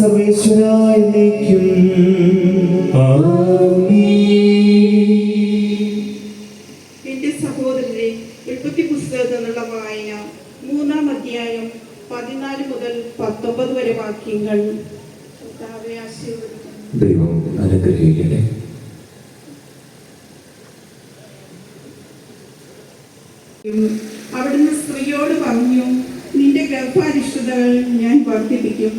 സർവേശ്വരായി നയിക്കും എന്റെ സഹോദരരെ ഉൽപ്പത്തി പുസ്തകത്തിൽ നിന്നുള്ള വായന മൂന്നാം അധ്യായം പതിനാല് മുതൽ പത്തൊമ്പത് വരെ വാക്യങ്ങൾ കർത്താവെ ആശീർവദിക്കണമേ. ദൈവം അനുഗ്രഹിക്കട്ടെ അവിടുന്ന് സ്ത്രീയോട് പറഞ്ഞു നിന്റെ ഗർഭാരിഷ്ടതകൾ ഞാൻ വർദ്ധിപ്പിക്കും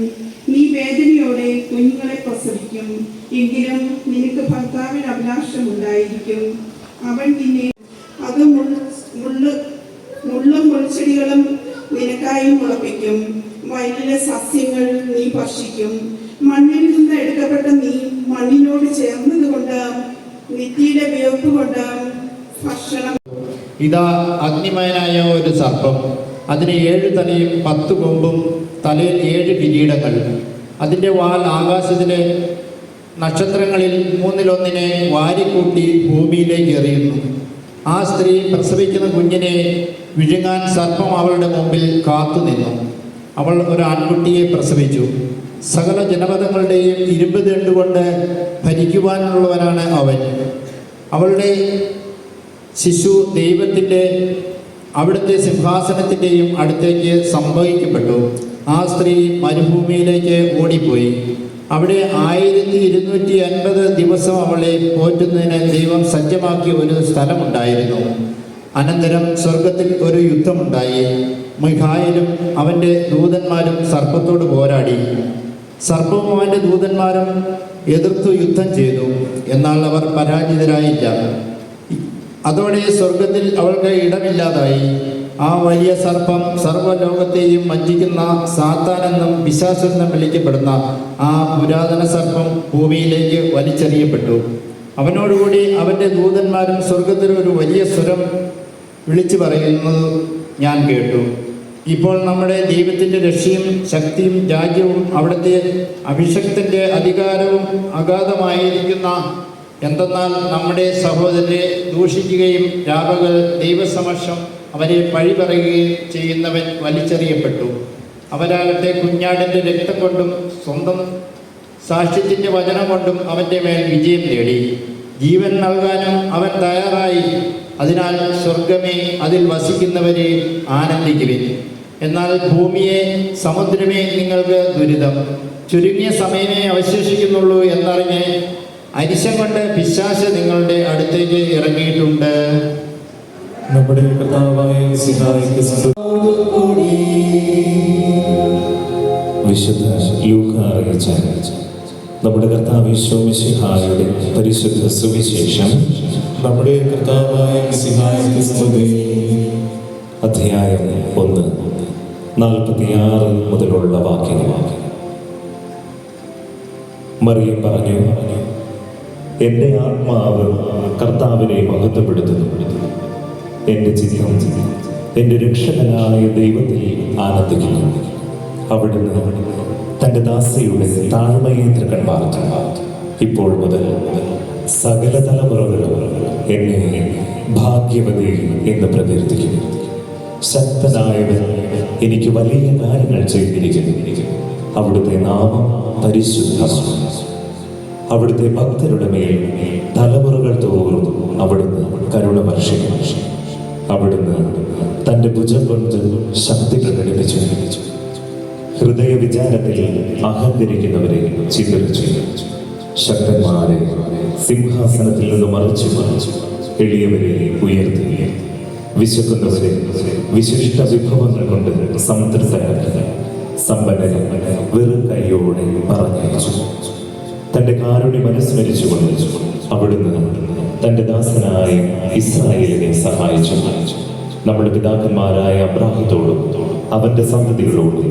നീ വേദനയോടെ കുഞ്ഞുങ്ങളെ പ്രസവിക്കും എങ്കിലും നിനക്ക് ഭർത്താവിന് അഭിലാഷമുണ്ടായിരിക്കും അവൻ നിന്നെ അത് മുള്ള് മുള്ള് മുള്ളും മുൾച്ചെടികളും നിനക്കായി മുളപ്പിക്കും വയലിലെ സസ്യങ്ങൾ നീ ഭക്ഷിക്കും മണ്ണിൽ നിന്ന് എടുക്കപ്പെട്ട നീ മണ്ണിനോട് ചേർന്നതുകൊണ്ട് നിത്യയുടെ വിയർപ്പ് കൊണ്ട് ഭക്ഷണം. ഇതാ അഗ്നിമയനായ ഒരു സർപ്പം. അതിന് ഏഴ് തലയും പത്ത് കൊമ്പും തലയിൽ ഏഴ് കിരീടങ്ങൾ. അതിന്റെ വാൽ ആകാശത്തിലെ നക്ഷത്രങ്ങളിൽ മൂന്നിലൊന്നിനെ വാരിക്കൂട്ടി ഭൂമിയിലേക്ക് എറിയുന്നു. ആ സ്ത്രീ പ്രസവിക്കുന്ന കുഞ്ഞിനെ വിഴുങ്ങാൻ സർപ്പം അവളുടെ മുമ്പിൽ കാത്തുനിന്നു. അവൾ ഒരു ആൺകുട്ടിയെ പ്രസവിച്ചു. സകല ജനപദങ്ങളുടെയും ഇരുമ്പ് തേണ്ടുകൊണ്ട് ഭരിക്കുവാനുള്ളവനാണ് അവൻ. അവളുടെ ശിശു ദൈവത്തിന്റെ അവിടുത്തെ സിംഹാസനത്തിന്റെയും അടുത്തേക്ക് സംഭവിക്കപ്പെട്ടു. ആ സ്ത്രീ മരുഭൂമിയിലേക്ക് ഓടിപ്പോയി. അവിടെ ആയിരത്തി ഇരുന്നൂറ്റി അൻപത് ദിവസം അവളെ പോറ്റുന്നതിന് ദൈവം സജ്ജമാക്കിയ ഒരു സ്ഥലമുണ്ടായിരുന്നു. അനന്തരം സ്വർഗത്തിൽ ഒരു യുദ്ധമുണ്ടായി. മിഖായലും അവന്റെ ദൂതന്മാരും സർപ്പത്തോട് പോരാടി. സർപ്പവും അവന്റെ ദൂതന്മാരും എതിർത്തു യുദ്ധം ചെയ്തു. എന്നാൽ അവർ പരാജിതരായില്ല. അതോടെ സ്വർഗത്തിൽ അവൾക്ക് ഇടമില്ലാതായി. ആ വലിയ സർപ്പം സർവലോകത്തെയും വഞ്ചിക്കുന്ന സാത്താനെന്നും വിശ്വാസെന്നും വിളിക്കപ്പെടുന്ന ആ പുരാതന സർപ്പം ഭൂമിയിലേക്ക് വലിച്ചെറിയപ്പെട്ടു. അവനോടുകൂടി അവന്റെ ദൂതന്മാരും സ്വർഗത്തിൽ ഒരു വലിയ സ്വരം വിളിച്ചു പറയുന്നത് ഞാൻ കേട്ടു. ഇപ്പോൾ നമ്മുടെ ദൈവത്തിന്റെ രക്ഷയും ശക്തിയും രാജ്യവും അവിടുത്തെ അഭിഷക്തന്റെ അധികാരവും അഗാധമായിരിക്കുന്ന എന്തെന്നാൽ നമ്മുടെ സഹോദരനെ ദൂഷിക്കുകയും രാപകൾ ദൈവസമക്ഷം അവരെ വഴി പറയുകയും ചെയ്യുന്നവൻ വലിച്ചെറിയപ്പെട്ടു. അവരാകട്ടെ കുഞ്ഞാടിന്റെ രക്തം കൊണ്ടും സ്വന്തം സാക്ഷ്യത്തിന്റെ വചനം കൊണ്ടും അവന്റെ മേൽ വിജയം നേടി. ജീവൻ നൽകാനും അവൻ തയ്യാറായി. അതിനാൽ സ്വർഗമേ അതിൽ വസിക്കുന്നവരെ ആനന്ദിക്കുവിൻ. എന്നാൽ ഭൂമിയെ സമുദ്രമേ നിങ്ങൾക്ക് ദുരിതം. ചുരുങ്ങിയ സമയമേ അവശേഷിക്കുന്നുള്ളൂ എന്നറിഞ്ഞ് അരിശം കൊണ്ട് പിശാശ നിങ്ങളുടെ അടുത്തേക്ക് ഇറങ്ങിയിട്ടുണ്ട്. നമ്മുടെ കർത്താവായ സിഹായിക്ക് വിശുദ്ധ ലൂക്ക അറിയിച്ച നമ്മുടെ കർത്താവ് ഈശോമിശിഹായുടെ പരിശുദ്ധ സുവിശേഷം നമ്മുടെ കർത്താവായ സിഹായ അധ്യായം ഒന്ന്. നാൽപ്പത്തിയാറ് മുതലുള്ള വാക്യങ്ങൾ. മറിയം പറഞ്ഞു എന്റെ ആത്മാവ് കർത്താവിനെ മഹത്വപ്പെടുത്തുന്നു. എന്റെ ചിത്രം എന്റെ രക്ഷകനായ ദൈവത്തിൽ ആനന്ദിക്കുന്നു. അവിടുന്ന് തന്റെ ദാസയുടെ താഴ്മയെ തൃക്കൺപാർത്തു ഇപ്പോൾ മുതൽ സകല തലമുറകളും എന്നെ ഭാഗ്യവതി എന്ന് പ്രകീർത്തിക്കുന്നു ശക്തനായവൻ എനിക്ക് വലിയ കാര്യങ്ങൾ ചെയ്തിരിക്കുന്നു. അവിടുത്തെ നാമം പരിശുദ്ധ അവിടുത്തെ ഭക്തരുടെ മേൽ തലമുറകൾ തോറും അവിടുന്ന് കരുണ വർഷിക്കും അവിടുന്ന് തന്റെ ഭുജം കൊണ്ട് ശക്തി പ്രകടിപ്പിച്ചു. ഹൃദയ വിചാരത്തിൽ അഹങ്കരിക്കുന്നവരെ ചിതറിച്ചു. ശക്തന്മാരെ സിംഹാസനത്തിൽ നിന്ന് മറിച്ചു മറിച്ചു എളിയവരെ ഉയർത്തി. വിശക്കുന്നവരെ വിശിഷ്ട വിഭവങ്ങൾ കൊണ്ട് സംതൃപ്തരാക്കി സമ്പന്നരെ വെറും കൈയോടെ പറഞ്ഞയച്ചു. തന്റെ കാരുണ്യം അനുസ്മരിച്ചുകൊണ്ട് അവിടുന്ന് തന്റെ ദാസനായ ഇസ്രായേലിനെ സഹായിച്ചു. നമ്മുടെ പിതാക്കന്മാരായ അബ്രാഹത്തോടും അവന്റെ സന്തതികളോടും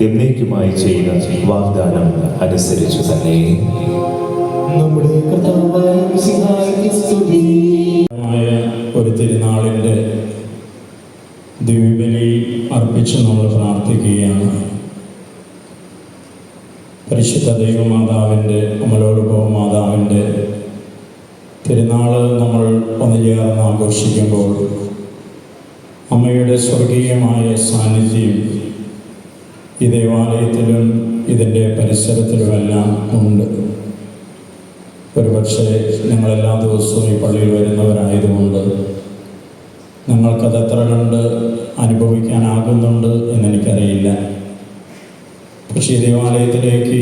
എന്നേക്കുമായി ചെയ്ത വാഗ്ദാനം അനുസരിച്ചു തന്നെ. നമ്മുടെ കർത്താവായ സ്തുതി. അർപ്പിച്ച് നമ്മൾ പ്രാർത്ഥിക്കുകയാണ്. പരിശുദ്ധ ദൈവമാതാവിന്റെ അമലോത്ഭവ മാതാവിന്റെ തിരുനാൾ നമ്മൾ ഒന്ന് ചേർന്ന് ആഘോഷിക്കുമ്പോൾ അമ്മയുടെ സ്വർഗീയമായ സാന്നിധ്യം ഈ ദേവാലയത്തിലും ഇതിന്റെ പരിസരത്തിലുമെല്ലാം ഉണ്ട്. ഒരുപക്ഷെ ഞങ്ങളെല്ലാ ദിവസവും ഈ പള്ളിയിൽ വരുന്നവരായതുകൊണ്ട് ഞങ്ങൾക്കത് എത്ര കണ്ട് അനുഭവിക്കാനാകുന്നുണ്ട് എന്നെനിക്കറിയില്ല. പക്ഷേ ദേവാലയത്തിലേക്ക്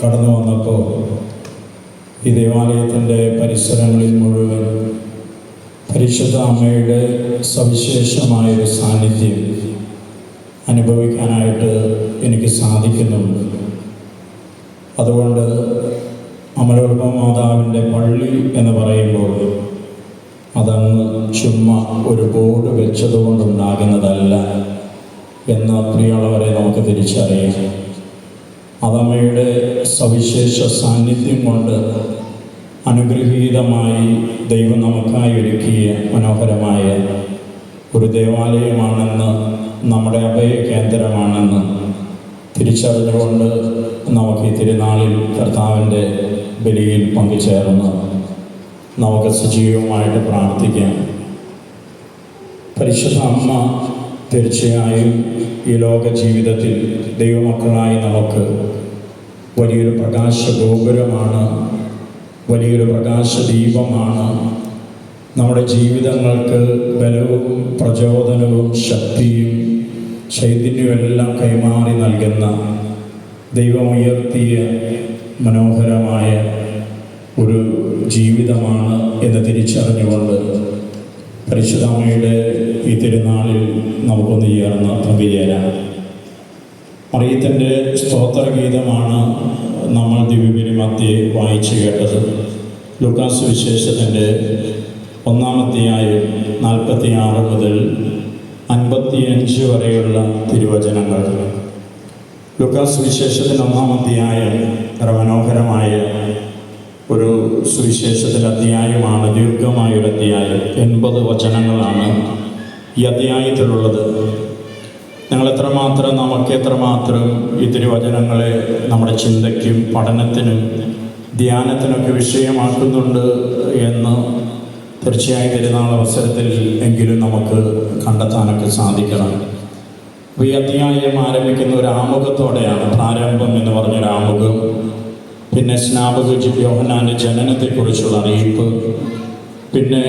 കടന്നു വന്നപ്പോൾ ഈ ദേവാലയത്തിന്റെ പരിസരങ്ങളിൽ മുഴുവൻ പരിശുദ്ധ അമ്മയുടെ സവിശേഷമായൊരു സാന്നിധ്യം അനുഭവിക്കാനായിട്ട് എനിക്ക് സാധിക്കുന്നുണ്ട്. അതുകൊണ്ട് അമലോത്ഭ മാതാവിന്റെ പള്ളി എന്ന് പറയുമ്പോൾ അതങ്ങ് ചുമ്മാ ഒരു ബോർഡ് വെച്ചതുകൊണ്ടുണ്ടാകുന്നതല്ല എന്ന പ്രിയമുള്ളവരെ നമുക്ക് തിരിച്ചറിയാം. അതമ്മയുടെ സവിശേഷ സാന്നിധ്യം കൊണ്ട് അനുഗ്രഹീതമായി ദൈവം നമുക്കായി ഒരുക്കിയ മനോഹരമായ ഒരു ദേവാലയമാണെന്ന് നമ്മുടെ അഭയ കേന്ദ്രമാണെന്ന് തിരിച്ചറിഞ്ഞുകൊണ്ട് നമുക്ക് ഈ തിരുനാളിൽ കർത്താവിന്റെ ബലിയിൽ പങ്കുചേർന്ന് നമുക്ക് സജീവമായിട്ട് പ്രാർത്ഥിക്കാം. പരിശുദ്ധ അമ്മ തീർച്ചയായും ഈ ലോക ജീവിതത്തിൽ ദൈവമക്കളായി നമുക്ക് വലിയൊരു പ്രകാശ ഗോപുരമാണ് വലിയൊരു പ്രകാശ ദീപമാണ് നമ്മുടെ ജീവിതങ്ങൾക്ക് ബലവും പ്രചോദനവും ശക്തിയും ചൈതന്യമെല്ലാം കൈമാറി നൽകുന്ന ദൈവമുയർത്തിയ മനോഹരമായ ഒരു ജീവിതമാണ് എന്ന് തിരിച്ചറിഞ്ഞുകൊണ്ട് പരിശുദ്ധമ്മയുടെ ഈ തിരുനാളിൽ നമുക്കൊന്ന് ചേർന്ന് പങ്കുചേരാം മറിയത്തിന്റെ സ്തോത്രഗീതമാണ് നമ്മൾ ദിവ്യപരിമത്തെ വായിച്ചു കേട്ടത്. ലുക്കാസ് വിശേഷത്തിന്റെ ഒന്നാമത്തെയായും നാൽപ്പത്തി ആറ് മുതൽ അൻപത്തിയഞ്ച് വരെയുള്ള തിരുവചനങ്ങൾ. ലുക്കാസ് വിശേഷത്തിന്റെ ഒന്നാമത്തെയായ മനോഹരമായ ഒരു സുവിശേഷത്തിൽ അധ്യായമാണ് ദീർഘമായ ഒരു അധ്യായം. എൺപത് വചനങ്ങളാണ് ഈ അധ്യായത്തിലുള്ളത്. ഞങ്ങൾ എത്രമാത്രം നമുക്ക് എത്രമാത്രം ഈ തിരുവചനങ്ങളെ നമ്മുടെ ചിന്തയ്ക്കും പഠനത്തിനും ധ്യാനത്തിനൊക്കെ വിഷയമാക്കുന്നുണ്ട് എന്ന് തീർച്ചയായും തിരുനാൾ അവസരത്തിൽ എങ്കിലും നമുക്ക് കണ്ടെത്താനൊക്കെ സാധിക്കണം. അപ്പോൾ ഈ അധ്യായം ആരംഭിക്കുന്ന ഒരു ആമുഖത്തോടെയാണ് പ്രാരംഭം എന്ന് പറഞ്ഞൊരു ആമുഖം. പിന്നെ സ്നാപക യോഹനാന്റെ ജനനത്തെക്കുറിച്ചുള്ള അറിയിപ്പ് പിന്നെ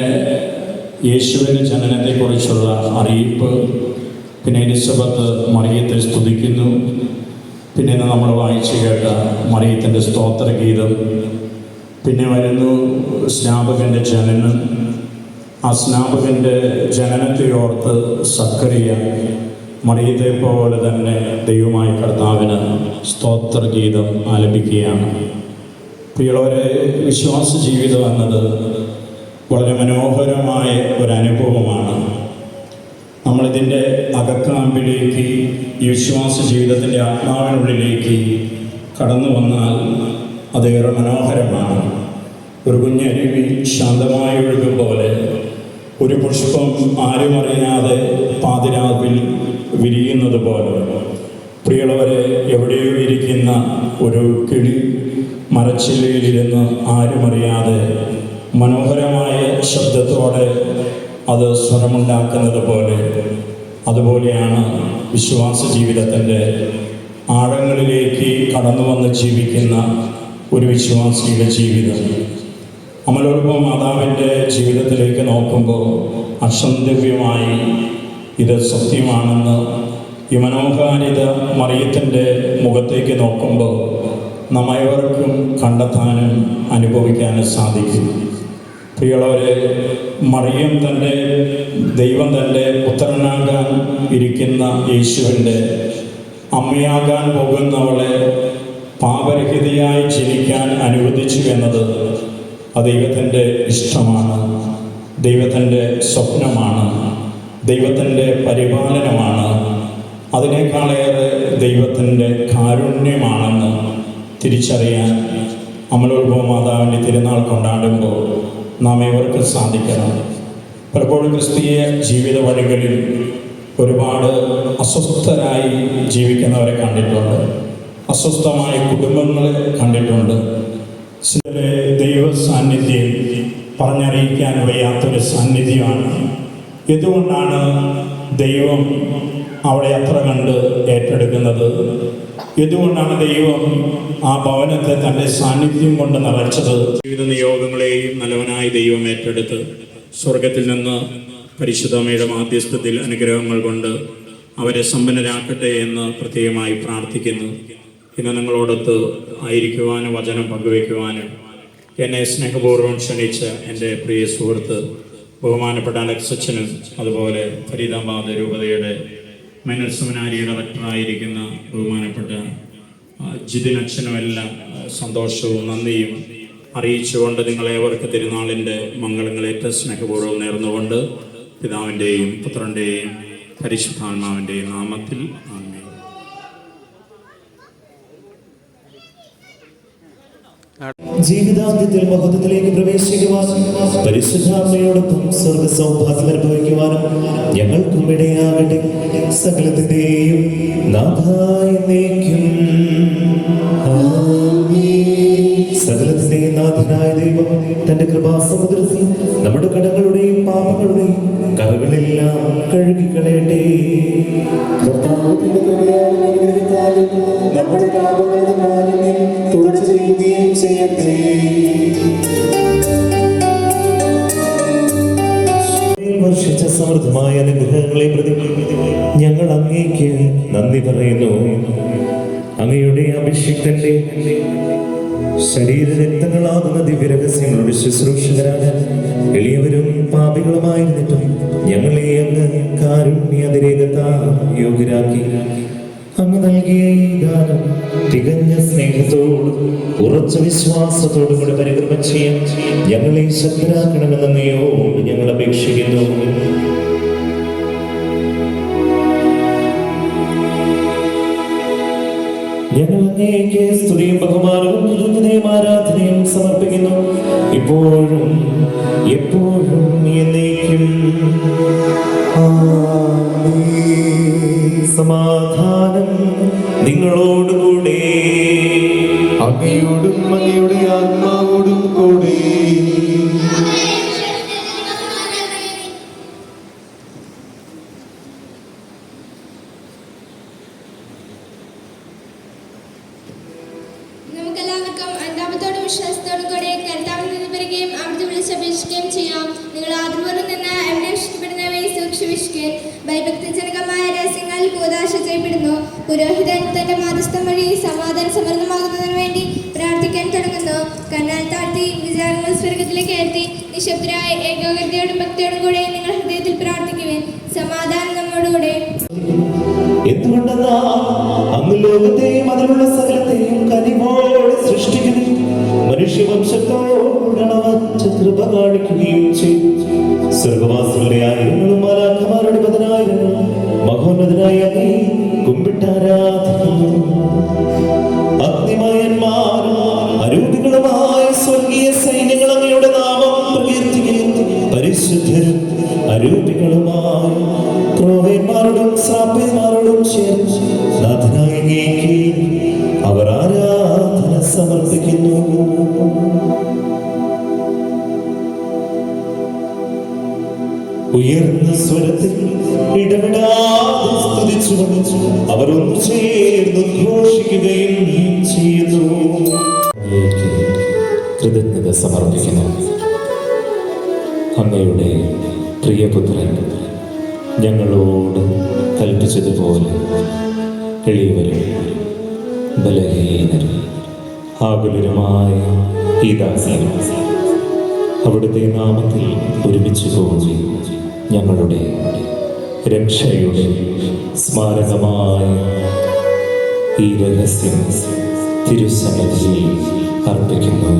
യേശുവിന്റെ ജനനത്തെക്കുറിച്ചുള്ള അറിയിപ്പ് പിന്നെ എലിസബത്ത് മറിയത്തെ സ്തുതിക്കുന്നു. പിന്നെ നമ്മൾ വായിച്ചു കേട്ട മറിയത്തിന്റെ സ്തോത്രഗീതം. പിന്നെ വരുന്നു സ്നാപകന്റെ ജനനം. ആ സ്നാപകന്റെ ജനനത്തെ ഓർത്ത് സക്കറിയ മറിയത്തെ പോലെ തന്നെ ദൈവമായ കർത്താവിന് സ്തോത്രഗീതം ആലപിക്കുകയാണ്. പ്രിയുള്ളവരെ വിശ്വാസ ജീവിതം എന്നത് വളരെ മനോഹരമായ ഒരു അനുഭവമാണ്. നമ്മളിതിന്റെ അകക്കാമ്പിലേക്ക് ഈ വിശ്വാസ ജീവിതത്തിന്റെ ആത്മാവിനുള്ളിലേക്ക് കടന്നു വന്നാൽ അതേറെ മനോഹരമാണ്. ഒരു കുഞ്ഞരുവി ശാന്തമായി ഒഴുകും പോലെ ഒരു പുഷ്പം ആരും അറിയാതെ പാതിരാവിൽ വിരിയുന്നത് പോലെ. പ്രിയളവരെ എവിടെയോ ഇരിക്കുന്ന ഒരു കിളി മരച്ചില്ലയിലിരുന്ന് ആരും അറിയാതെ മനോഹരമായ ശബ്ദത്തോടെ അത് സ്വരമുണ്ടാക്കുന്നത് പോലെ. അതുപോലെയാണ് വിശ്വാസ ജീവിതത്തിന്റെ ആഴങ്ങളിലേക്ക് കടന്നു വന്ന് ജീവിക്കുന്ന ഒരു വിശ്വാസിയുടെ ജീവിതം. അമലോത്ഭവ മാതാവിന്റെ ജീവിതത്തിലേക്ക് നോക്കുമ്പോൾ അസന്ദവ്യമായി ഇത് സത്യമാണെന്ന് ഈ മനോഹാരിത മറിയത്തിന്റെ മുഖത്തേക്ക് നോക്കുമ്പോൾ നമ്മയവർക്കും കണ്ടെത്താനും അനുഭവിക്കാനും സാധിക്കും. പ്രിയുള്ളവരെ മറിയം തന്റെ ദൈവം തന്റെ പുത്രനാകാൻ ഇരിക്കുന്ന യേശുവിന്റെ അമ്മയാകാൻ പോകുന്നവളെ പാപരഹിതയായി ജനിക്കാൻ അനുവദിച്ചു എന്നത് ആ ദൈവത്തിന്റെ ഇഷ്ടമാണ് ദൈവത്തിന്റെ സ്വപ്നമാണ്. ദൈവത്തിന്റെ പരിപാലനമാണ്. അതിനേക്കാളേറെ ദൈവത്തിന്റെ കാരുണ്യമാണെന്ന് തിരിച്ചറിയാൻ അമലോത്ഭവ മാതാവിന്റെ തിരുനാൾ കൊണ്ടാടുമ്പോൾ നാം ഏവർക്കും സാധിക്കണം. പലപ്പോഴും ക്രിസ്തീയ ജീവിത വഴികളിൽ ഒരുപാട് അസ്വസ്ഥരായി ജീവിക്കുന്നവരെ കണ്ടിട്ടുണ്ട്. അസ്വസ്ഥമായ കുടുംബങ്ങളെ കണ്ടിട്ടുണ്ട്. ദൈവ സാന്നിധ്യം പറഞ്ഞറിയിക്കാൻ വയ്യാത്തൊരു സാന്നിധ്യമാണ്. എന്തുകൊണ്ടാണ് ദൈവം അവളെ അത്ര കണ്ട് ഏറ്റെടുക്കുന്നത്? എന്തുകൊണ്ടാണ് ദൈവം ആ ഭവനത്തെ തന്റെ സാന്നിധ്യം കൊണ്ട് നിറച്ചത്? ജീവിത നിയോഗങ്ങളെയും നല്ലവനായ ദൈവം ഏറ്റെടുത്ത് സ്വർഗത്തിൽ നിന്ന് പരിശുദ്ധമയുടെ മാധ്യസ്ഥത്തിൽ അനുഗ്രഹങ്ങൾ കൊണ്ട് അവരെ സമ്പന്നരാക്കട്ടെ എന്ന് പ്രത്യേകമായി പ്രാർത്ഥിക്കുന്നു. ഇന്ന് നിങ്ങളോടൊത്ത് ആയിരിക്കുവാനും വചനം പങ്കുവയ്ക്കുവാനും എന്നെ സ്നേഹപൂർവം ക്ഷണിച്ച എന്റെ പ്രിയ സുഹൃത്ത് ബഹുമാനപ്പെട്ട അലക്സ് അച്ഛനും അതുപോലെ ഫരീദാബാദ് രൂപതയുടെ മൈനർ സെമിനാരിയുടെ ഡയറക്ടറായിരിക്കുന്ന ബഹുമാനപ്പെട്ട ജിതിൻ അച്ഛനും എല്ലാം സന്തോഷവും നന്ദിയും അറിയിച്ചുകൊണ്ട് നിങ്ങളേവർക്ക് തിരുനാളിന്റെ ഏറ്റവും സ്നേഹപൂർവം നേർന്നുകൊണ്ട് പിതാവിന്റെയും പുത്രന്റെയും പരിശുദ്ധാത്മാവിന്റെയും നാമത്തിൽ ആമേൻ. ജീവിതാന്ത്യത്തിൽ മഹത്വത്തിലേക്ക് പ്രവേശിക്കുവാനും പരിശുദ്ധാത്മയോടൊപ്പം സ്വർഗ സൗഭാഗ്യം അനുഭവിക്കുവാനും ഞങ്ങൾക്കും ഇടയാകട്ടെ. സകലത്തിന്റെയും നാഥായ നീക്കും സകലത്തിന്റെയും നാഥനായ ദൈവം തന്റെ കൃപാസമുദ്രത്തിൽ നമ്മുടെ കടകളുടെയും പാപങ്ങളുടെയും കറകളെല്ലാം കഴുകിക്കളയട്ടെ. നമ്മുടെ പാപങ്ങളുടെ മാലിന്യം ചെയ്യുകയും ചെയ്യട്ടെ. വർഷിച്ച സമൃദ്ധമായ അനുഗ്രഹങ്ങളെ പ്രതി ഞങ്ങൾ അങ്ങേക്ക് നന്ദി പറയുന്നു. അങ്ങയുടെ അഭിഷിക്തന്റെ ശരീരരക്തങ്ങളാകുന്ന ദിവ്യരഹസ്യങ്ങളുടെ ശുശ്രൂഷകരാണ്. എളിയവരും പാപികളുമായിരുന്നിട്ടും ഞങ്ങളെ അങ്ങ് കാരുണ്യതിരേകത്താ യോഗ്യരാക്കി. അങ്ങ് നൽകിയ ഈ ദാനം തികഞ്ഞ സ്നേഹത്തോടും ഉറച്ച വിശ്വാസത്തോടും കൂടി പരിക്രമ ചെയ്യാൻ ഞങ്ങളെ ശക്തരാക്കണമെന്ന് അങ്ങയോട് ഞങ്ങൾ അപേക്ഷിക്കുന്നു. ഞങ്ങൾ അങ്ങേക്ക് സ്തുതിയും ബഹുമാനവും ആരാധനയും സമർപ്പിക്കുന്നു. ഇപ്പോഴും എപ്പോഴും എന്തുകൊണ്ടെന്നാ അങ്ങ് ലോകത്തെയും അതിലുള്ള സകലത്തെയും കനിവോടെ സൃഷ്ടിക്കുന്നു. മനുഷ്യവംശത്തോടണവച്ച കൃപ കാണിക്കുകയും ചെയ്തു. സ്വർഗവാസികളുടെ ആയിരങ്ങളും മാലാഖമാരുടെ പതിനായിരങ്ങളും മഹോന്നതനായ ഘോഷിക്കുകയും ചെയ്യുന്നു. അങ്ങേക്ക് കൃതജ്ഞത സമർപ്പിക്കുന്നു. അങ്ങയുടെ പ്രിയപുത്രൻ ഞങ്ങളോട് കൽപ്പിച്ചതുപോലെ എളിയവരും ബലഹീനരും ആകുലരുമായ ഈ ദാസൻ അവിടുത്തെ നാമത്തിൽ ഒരുമിച്ച് പോയി ഞങ്ങളുടെ രക്ഷയുടെ സ്മാരകമായ ഈ രഹസ്യം തിരുസന്നിധിയിൽ അർപ്പിക്കുന്നു.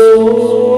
ഈശോ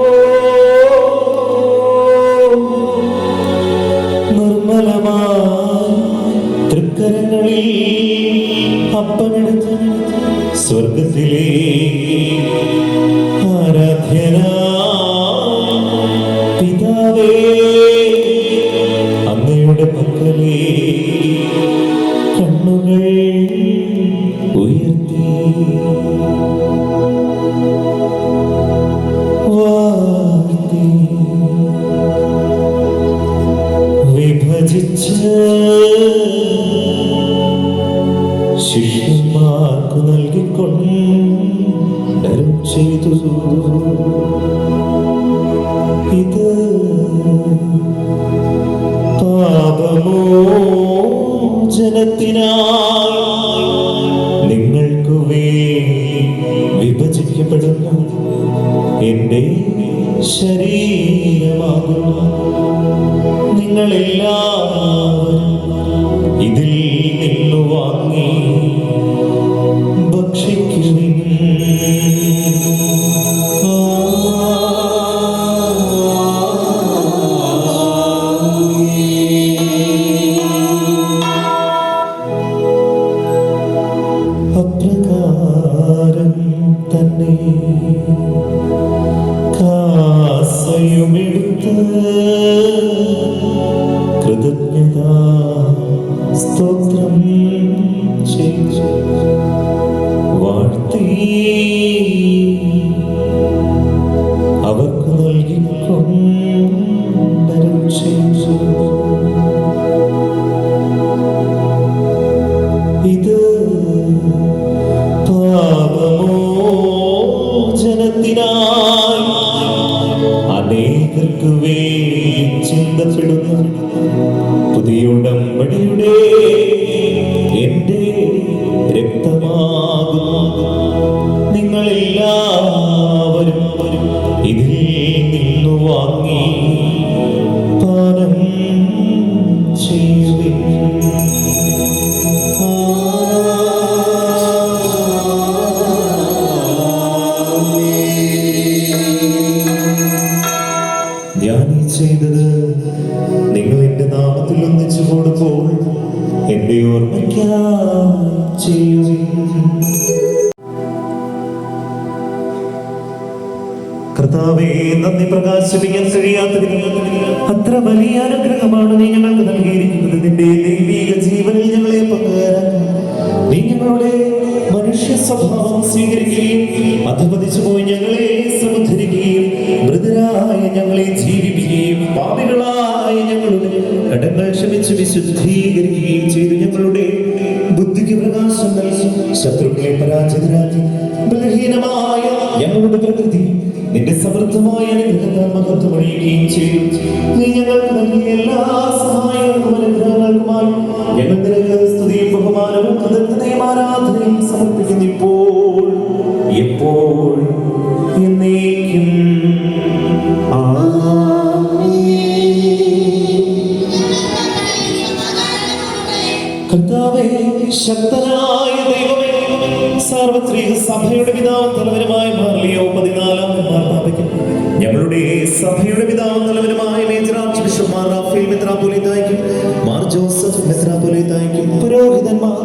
നന്ദി പ്രകാശിപ്പിക്കാൻ കഴിയാത്തതിന് അത്ര വലിയ അനുഗ്രഹമാണ് നീ ഞങ്ങൾക്ക് നൽകിയിരിക്കുന്നത്. നിന്റെ ദൈവീക ജീവനിൽ ഞങ്ങളെ പങ്കുകയറാൻ നീ ഞങ്ങളുടെ മനുഷ്യ സ്വഭാവം സ്വീകരിക്കുകയും അധപതിച്ചു പോയി ഞങ്ങളെ സമുദ്ധരിക്കുകയും മൃദുരായ ഞങ്ങളെ ജീവിപ്പിക്കുകയും പാപികളായ ഞങ്ങളുടെ കടങ്ങൾ ക്ഷമിച്ച് വിശുദ്ധീകരിക്കുകയും ചെയ്തു. ഞങ്ങളുടെ പ്രകൃതി നിന്റെ സമൃദ്ധമായ അനുഗ്രഹത്താൽ മഹത്വമണിയുകയും ചെയ്തു. നീ ഞങ്ങൾക്ക് നൽകിയ എല്ലാ സഹായങ്ങൾക്കും അനുഗ്രഹങ്ങൾക്കുമായി ഞങ്ങൾ നിനക്ക് സ്തുതിയും ബഹുമാനവും കൃതജ്ഞതയും ആരാധനയും സമർപ്പിക്കുന്നു. ഇപ്പോൾ എപ്പോൾ എന്നേക്കും. കർത്താവേ ശക്തനായ ദൈവമേ സാർവത്രിക സഭയുടെ പിതാവും തലവനുമായ സഭയുടെ പിതാവും തലവനുമായ major archbishop Mar Raphael മെത്രാപ്പൊലീത്തായ്ക്കും മാർ ജോസഫ് മെത്രാപ്പൊലീത്തായ്ക്കും പുരോഹിതന്മാർ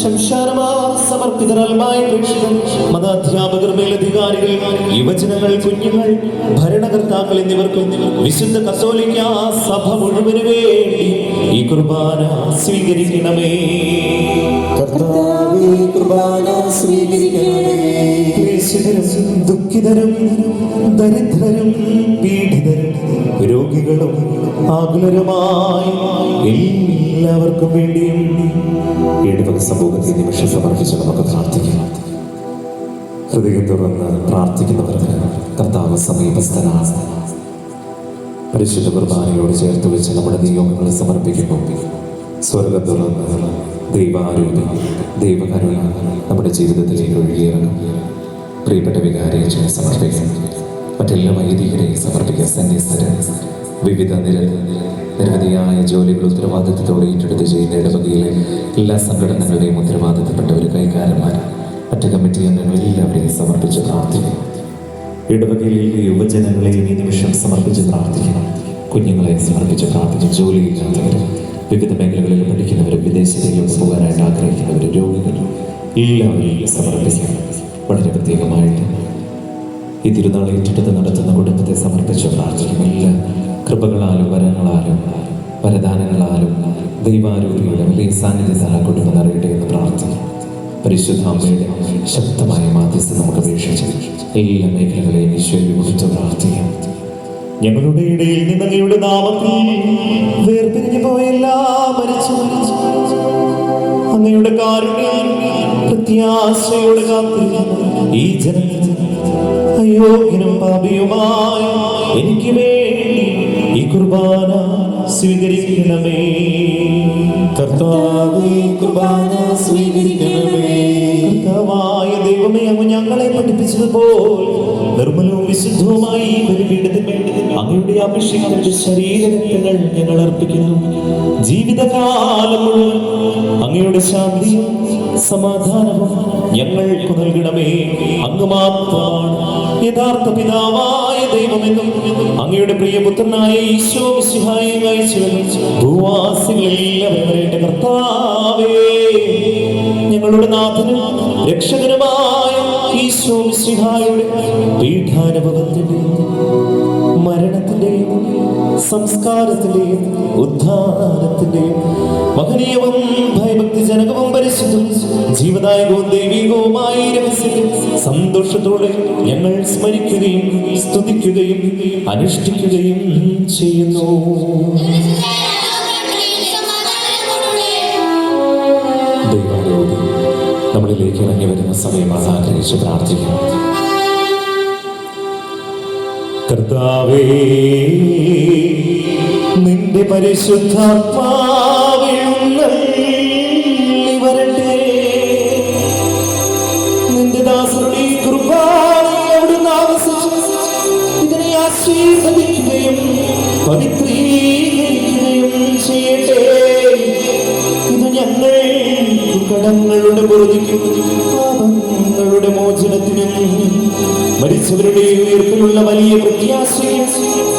ശംശാരമാർ സമർപ്പിതരൽമായ പ്രേക്ഷകർ മതാധ്യാപകർ മേലധികാരികൾ യുവജനങ്ങൾ കുഞ്ഞുങ്ങൾ ഭരണകർത്താക്കൾ എന്നിവർക്കും വിശുദ്ധ കസോലിക്ക സഭ മുഴുവൻ വേണ്ടി ഈ കുർബാന സ്വീകരിക്കണമേ. കർത്താവേ കുർബാന സ്വീകരിക്കണമേ. ക്ലേശിതരും ദുഃഖിതരും ദരിദ്രരും പീഡിതരും രോഗികളും ആകുലരുമായി എല്ലാവർക്കും വേണ്ടിയും ഇടവക സമൂഹത്തെ നിമിഷം സമർപ്പിച്ച് നമുക്ക് പ്രാർത്ഥിക്കാം. ഹൃദയം തുറന്ന് പ്രാർത്ഥിക്കുന്നവർക്ക് കർത്താവ് സമീപസ്ഥനാണ്. പരിശുദ്ധ കുർബാനയോട് ചേർത്ത് വെച്ച് നമ്മുടെ നിയോഗങ്ങളെ സമർപ്പിക്കുമ്പോൾ സ്വർഗം തുറന്ന് ദൈവാരോഗ്യം ദൈവകരുണ നമ്മുടെ ജീവിതത്തിലേക്ക് ഒഴുകിയിറങ്ങും. പ്രിയപ്പെട്ട വികാരിയെ സമർപ്പിക്കും മറ്റെല്ലാ വൈദികരെയും സമർപ്പിക്കുക സന്യസ്തരെ. വിവിധ നിര നിരവധിയായ ജോലികൾ ഉത്തരവാദിത്തത്തോടെ ഏറ്റെടുത്ത് ചെയ്യുന്ന ഇടവകയിലെ എല്ലാ സംഘടനകളുടെയും ഉത്തരവാദിത്തപ്പെട്ടവർ കൈകാരന്മാർ മറ്റ് കമ്മിറ്റി അംഗങ്ങൾ എല്ലാവരെയും സമർപ്പിച്ച് പ്രാർത്ഥിക്കും ഇടവകയിലെ യുവജനങ്ങളെയും ഈ നിമിഷം സമർപ്പിച്ച് പ്രാർത്ഥിക്കണം കുഞ്ഞുങ്ങളെ സമർപ്പിച്ച് പ്രാർത്ഥിക്കും ജോലിയില്ലാത്തവർ വിവിധ മേഖലകളിൽ പഠിക്കുന്നവർ വിദേശത്തേക്ക് പോകാനായിട്ട് ആഗ്രഹിക്കുന്നവർ രോഗികൾ എല്ലാവരെയും സമർപ്പിക്കണം വളരെ പ്രത്യേകമായിട്ട്. ഈ തിരുനാൾ ഏറ്റെടുത്ത് നടത്തുന്ന കുടുംബത്തെ സമർപ്പിച്ച പ്രാർത്ഥനകളിൽ കൃപകളാലും വരങ്ങളാലും വരദാനങ്ങളാലും ദൈവാരൂപിയുടെ വലിയ സാന്നിധ്യത്താൽ കുടുംബം നിറയട്ടെ എന്ന് പ്രാർത്ഥന പരിശുദ്ധ ശക്തമായ മാധ്യസ്ഥ നമുക്ക് അപേക്ഷിച്ച് എല്ലാ മേഖലകളെയും ഈശ്വരി പ്രാർത്ഥിക്കാം. ഞങ്ങളുടെ ഇടയിൽ നിന്ന് നാമത്തിൽ വേർപിരിഞ്ഞു പോയെല്ലാം അങ്ങയുടെ കാരുണ്യം പ്രത്യാശയോടെ ഈ ജനത്തിൽ അയോഗ്യനും പാപിയുമായ എനിക്ക് വേണ്ടി ഈ കുർബാന സ്വീകരിക്കണമേ. കർത്താവേ കുർബാന സ്വീകരിക്കണമേ. കർത്താവായ ദൈവമേ അങ്ങ് ഞങ്ങളെ പഠിപ്പിച്ചതുപോലെ നിർമ്മലവും വിശുദ്ധവുമായി അങ്ങയുടെ അഭിഷേകത്തിന്റെ ശരീരത്തിനൾ ഞങ്ങൾ അർപ്പിക്കുന്നു. ജീവിതകാലം അങ്ങയുടെ ശാന്തിയും സമാധാനവും ഞങ്ങൾക്ക് നൽകണമേ. അങ്ങ് മാത്രമാണ് യഥാർത്ഥ പിതാവായ ദൈവമെന്നും അങ്ങയുടെ പ്രിയപുത്രനായ ഈശോ വരേണ്ട കർത്താവേ. ഞങ്ങളുടെ നാഥനും രക്ഷകനുമായ ഈശോ മിശിഹായുടെ പീഠാനുഭവത്തിന്റെയും മരണത്തിന്റെയും സംസ്കാരത്തിന്റെയും ഉദ്ധാനത്തിന്റെയും മഹനീയവും ഭയഭക്തിജനകവും പരിശുദ്ധവും ജീവദായകവും ദൈവികവുമായ രഹസ്യത്തിൽ സന്തോഷത്തോടെ ഞങ്ങൾ സ്മരിക്കുകയും സ്തുതിക്കുകയും അനുഷ്ഠിക്കുകയും ചെയ്യുന്നു. ഇറങ്ങി അത് ആഗ്രഹിച്ച് പ്രാർത്ഥിക്കുന്നു. കർത്താവേ നിന്റെ ഇത് ഞങ്ങൾ കടങ്ങളുടെ പൊറുതിക്കും മരിച്ചവരുടെ ഉയർപ്പിലുള്ള വലിയ പ്രത്യാശയും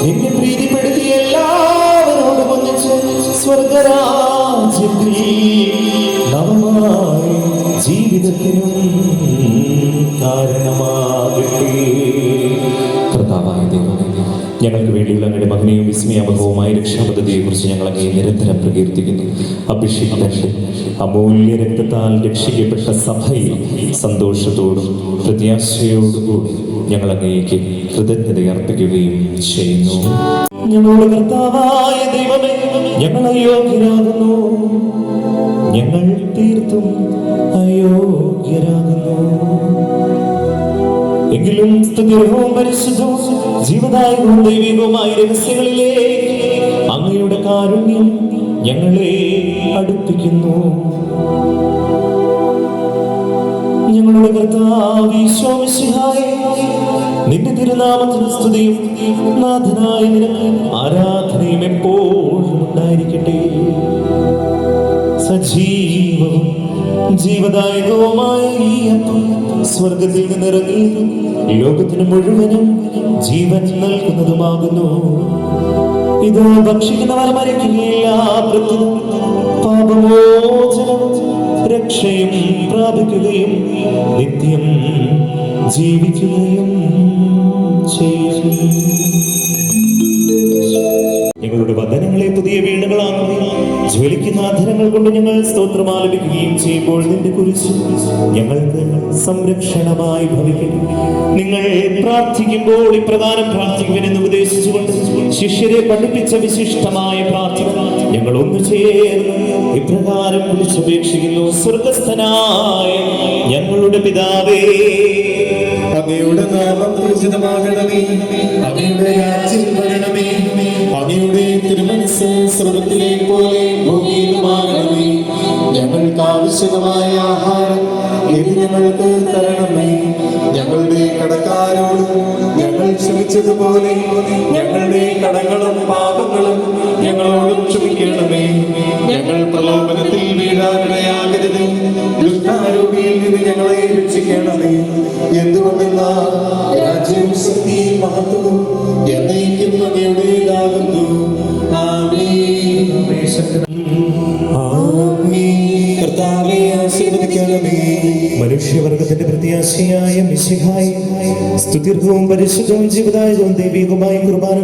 നിന്നെ പ്രീതിപ്പെടുത്തി എല്ലാവരോടും ഒന്നിച്ച് സ്വർഗരാജ്യത്തിൽ നവമായ ജീവിതത്തിനും ഞങ്ങൾക്ക് വേണ്ടിയുള്ള അങ്ങയുടെ മകനെയും വിസ്മയാപകവുമായ രക്ഷാപദ്ധതിയെക്കുറിച്ച് ഞങ്ങൾ അങ്ങേ നിരന്തരം പ്രകീർത്തിക്കുന്നു. അഭിഷിക്തന്റെ അമൂല്യ രക്തത്താൽ രക്ഷിക്കപ്പെട്ട സഭയിൽ സന്തോഷത്തോടും പ്രത്യാശയോടുകൂടി ഞങ്ങൾ അങ്ങേക്ക് കൃതജ്ഞത അർപ്പിക്കുകയും ചെയ്യുന്നു. ഞങ്ങളുടെ ദൈവമേ ഞങ്ങൾ തീർത്തും അയോഗ്യരാകുന്നു. എങ്കിലും സ്തുതിർഹവും പരിശുദ്ധവും ജീവദായകവും ദൈവികവുമായ രഹസ്യങ്ങളിലേക്ക് അങ്ങയുടെ കാരുണ്യം ഞങ്ങളെ അടുപ്പിക്കുന്നു. ഞങ്ങളുടെ കർത്താവിശ്വാമിഹായ നിന്റെ തിരുനാമത്തിന് സ്തുതിയും നാഥനായ ആരാധനയും എപ്പോഴും ഉണ്ടായിരിക്കട്ടെ. സജീവവും ജീവദായകവുമായ ഈ അപ്പം സ്വർഗത്തിൽ നിന്നിറങ്ങി ലോകത്തിന് മുഴുവനും ജീവൻ നൽകുന്നതുമാകുന്നു. ഇത് ഭക്ഷിക്കുന്നവർ മരിക്കുകയില്ല പാപമോചനം രക്ഷയും പ്രാപിക്കുകയും നിത്യം ജീവിക്കുകയും ചെയ്യും. ഞങ്ങളുടെ വചനങ്ങളെ പുതിയ വീടുകളാക്കുകയും ജ്വലിക്കുന്ന അധരങ്ങൾ കൊണ്ട് ഞങ്ങൾ സ്തോത്രം ആലപിക്കുകയും ചെയ്യുമ്പോൾ നിന്റെ കുരിശ് ഞങ്ങൾക്ക് സംരക്ഷണമായി ഭവിക്കുന്നു നിങ്ങൾ പ്രാർത്ഥിക്കുമ്പോൾ ഇപ്രകാരം പ്രാർത്ഥിക്കുമെന്ന് ഉപദേശിച്ചുകൊണ്ട് ശിഷ്യരെ പഠിപ്പിച്ച വിശിഷ്ടമായ പ്രാർത്ഥന ഞങ്ങൾ ഒന്നു ചേർന്ന് ഇപ്രകാരം വിളിച്ചപേക്ഷിക്കുന്നു. സ്വർഗസ്ഥനായ ഞങ്ങളുടെ പിതാവേ അങ്ങയുടെ നാമം പൂജിതമാകണമേ. അങ്ങയുടെ രാജ്യം വരണമേ. അങ്ങയുടെ തിരുമനസ് സ്വർഗത്തിലെ പോലെ ഭൂമിയിലുമാകണമേ. ഞങ്ങൾക്ക് ആവശ്യമായ ആഹാരം ഇത് ഞങ്ങൾക്ക് തരണമേ. ഞങ്ങളുടെ കടക്കാരോട് ഞങ്ങൾ ക്ഷമിച്ചതുപോലെ ഞങ്ങളുടെ കടങ്ങളും പാപങ്ങളും ഞങ്ങളോടും ക്ഷമിക്കണമേ. ഞങ്ങൾ പ്രലോഭനത്തിൽ വീഴാനിടയാകരുത്. ദുഷ്ടാരൂപിയിൽ നിന്ന് ഞങ്ങളെ രക്ഷിക്കണമേ. എന്തുകൊണ്ടെന്നാ രാജ്യവും ശക്തിയും മഹത്വവും എന്നേക്കും അങ്ങയുടേതാകുന്നു ആമേൻ മനുഷ്യവർഗത്തിന്റെ പ്രത്യാശയായ മിശിഹായി സ്തുതിർഹവും പരിശുദ്ധവും ജീവിതായതും ദൈവികവുമായ കുർബാന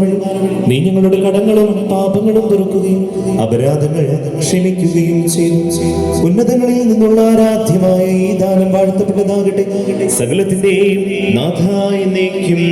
നീ ഞങ്ങളുടെ കടങ്ങളും പാപങ്ങളും തുറക്കുകയും അപരാധങ്ങൾ ക്ഷമിക്കുകയും ചെയ്തു. ഉന്നതങ്ങളിൽ നിന്നുള്ള ആരാധ്യമായ ഈ ദാനം വാഴ്ത്തപ്പെട്ടതാകട്ടെ. സകലത്തിന്റെയും നാഥായി നീക്കും.